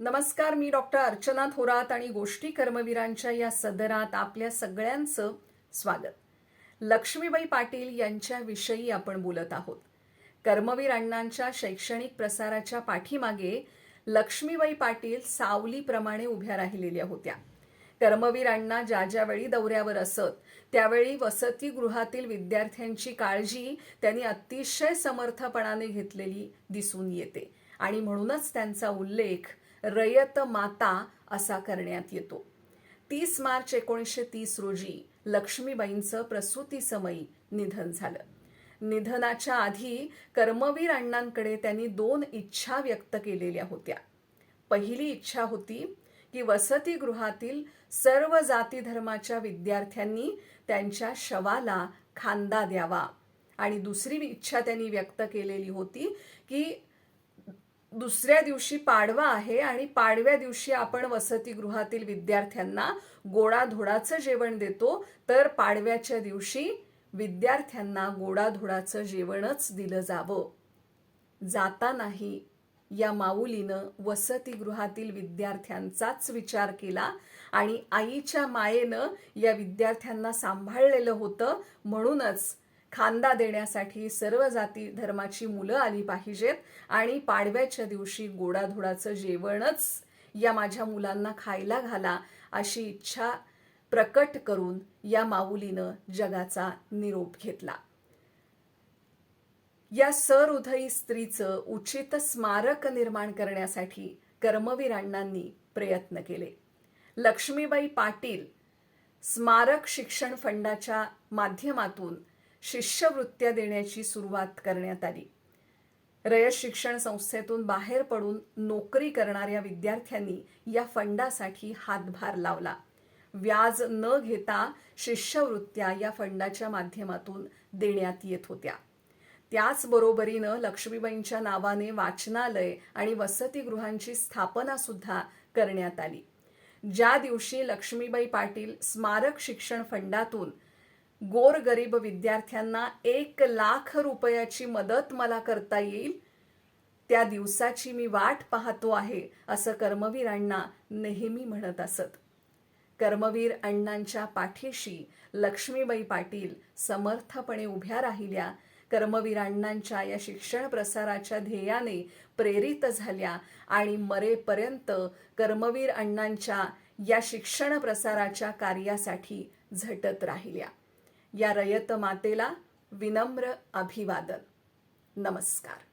नमस्कार मी डॉक्टर अर्चना थोरात आणि गोष्टी कर्मवीरांच्या या सदरात आपल्या सगळ्यांचं स्वागत. लक्ष्मीबाई पाटील यांच्याविषयी आपण बोलत आहोत. कर्मवीर अण्णांच्या शैक्षणिक प्रसाराच्या पाठीमागे लक्ष्मीबाई पाटील सावलीप्रमाणे उभ्या राहिलेल्या होत्या. कर्मवीर अण्णा ज्या ज्यावेळी दौऱ्यावर असत त्यावेळी वसतिगृहातील विद्यार्थ्यांची काळजी त्यांनी अतिशय समर्थपणाने घेतलेली दिसून येते. आणि म्हणूनच त्यांचा उल्लेख रयत माता असा करण्यात येतो. तीस मार्च एकोणीसशे तीस रोजी लक्ष्मीबाईंचं प्रसूतीसमयी निधन झालं. निधनाच्या आधी कर्मवीर अण्णांकडे त्यांनी दोन इच्छा व्यक्त केलेल्या होत्या. पहिली इच्छा होती की वसतिगृहातील सर्व जाती धर्माच्या विद्यार्थ्यांनी त्यांच्या शवाला खांदा द्यावा. आणि दुसरी इच्छा त्यांनी व्यक्त केलेली होती की दुसऱ्या दिवशी पाडवा आहे आणि पाडव्या दिवशी आपण वसतिगृहातील विद्यार्थ्यांना गोडाधोडाचं जेवण देतो तर पाडव्याच्या दिवशी विद्यार्थ्यांना गोडाधोडाचं जेवणच दिलं जावं. जातानाही या माऊलीनं वसतिगृहातील विद्यार्थ्यांचाच विचार केला आणि आईच्या मायेनं या विद्यार्थ्यांना सांभाळलेलं होतं. म्हणूनच खांदा देण्यासाठी सर्व जाती धर्माची मुलं आली पाहिजेत आणि पाडव्याच्या दिवशी गोडाधोडाचं जेवणच या माझ्या मुलांना खायला घाला अशी इच्छा प्रकट करून या माऊलीनं जगाचा निरोप घेतला. या सहृदयी स्त्रीचं उचित स्मारक निर्माण करण्यासाठी कर्मवीर अण्णांनी प्रयत्न केले. लक्ष्मीबाई पाटील स्मारक शिक्षण फंडाच्या माध्यमातून शिष्यवृत्त्या देण्याची सुरुवात करण्यात आली. रयत शिक्षण संस्थेतून बाहेर पडून नोकरी करणाऱ्या विद्यार्थ्यांनी या फंडासाठी हातभार लावला. व्याज न घेता शिष्यवृत्त्या या फंडाच्या माध्यमातून देण्यात येत होत्या. त्याचबरोबरीनं लक्ष्मीबाईंच्या नावाने वाचनालय आणि वसतिगृहांची स्थापना सुद्धा करण्यात आली. ज्या दिवशी लक्ष्मीबाई पाटील स्मारक शिक्षण फंडातून गोरगरीब विद्यार्थ्यांना एक लाख रुपयाची मदत मला करता येईल? त्या दिवसाची मी वाट पाहतो आहे असं कर्मवीर अण्णा नेहमी म्हणत असत. कर्मवीर अण्णांच्या पाठीशी लक्ष्मीबाई पाटील समर्थपणे उभ्या राहिल्या. कर्मवीर अण्णांच्या या शिक्षण प्रसाराच्या ध्येयाने प्रेरित झाल्या आणि मरेपर्यंत कर्मवीर अण्णांच्या या शिक्षण प्रसाराच्या कार्यासाठी झटत राहिल्या. या रयत मातेला विनम्र अभिवादन. नमस्कार.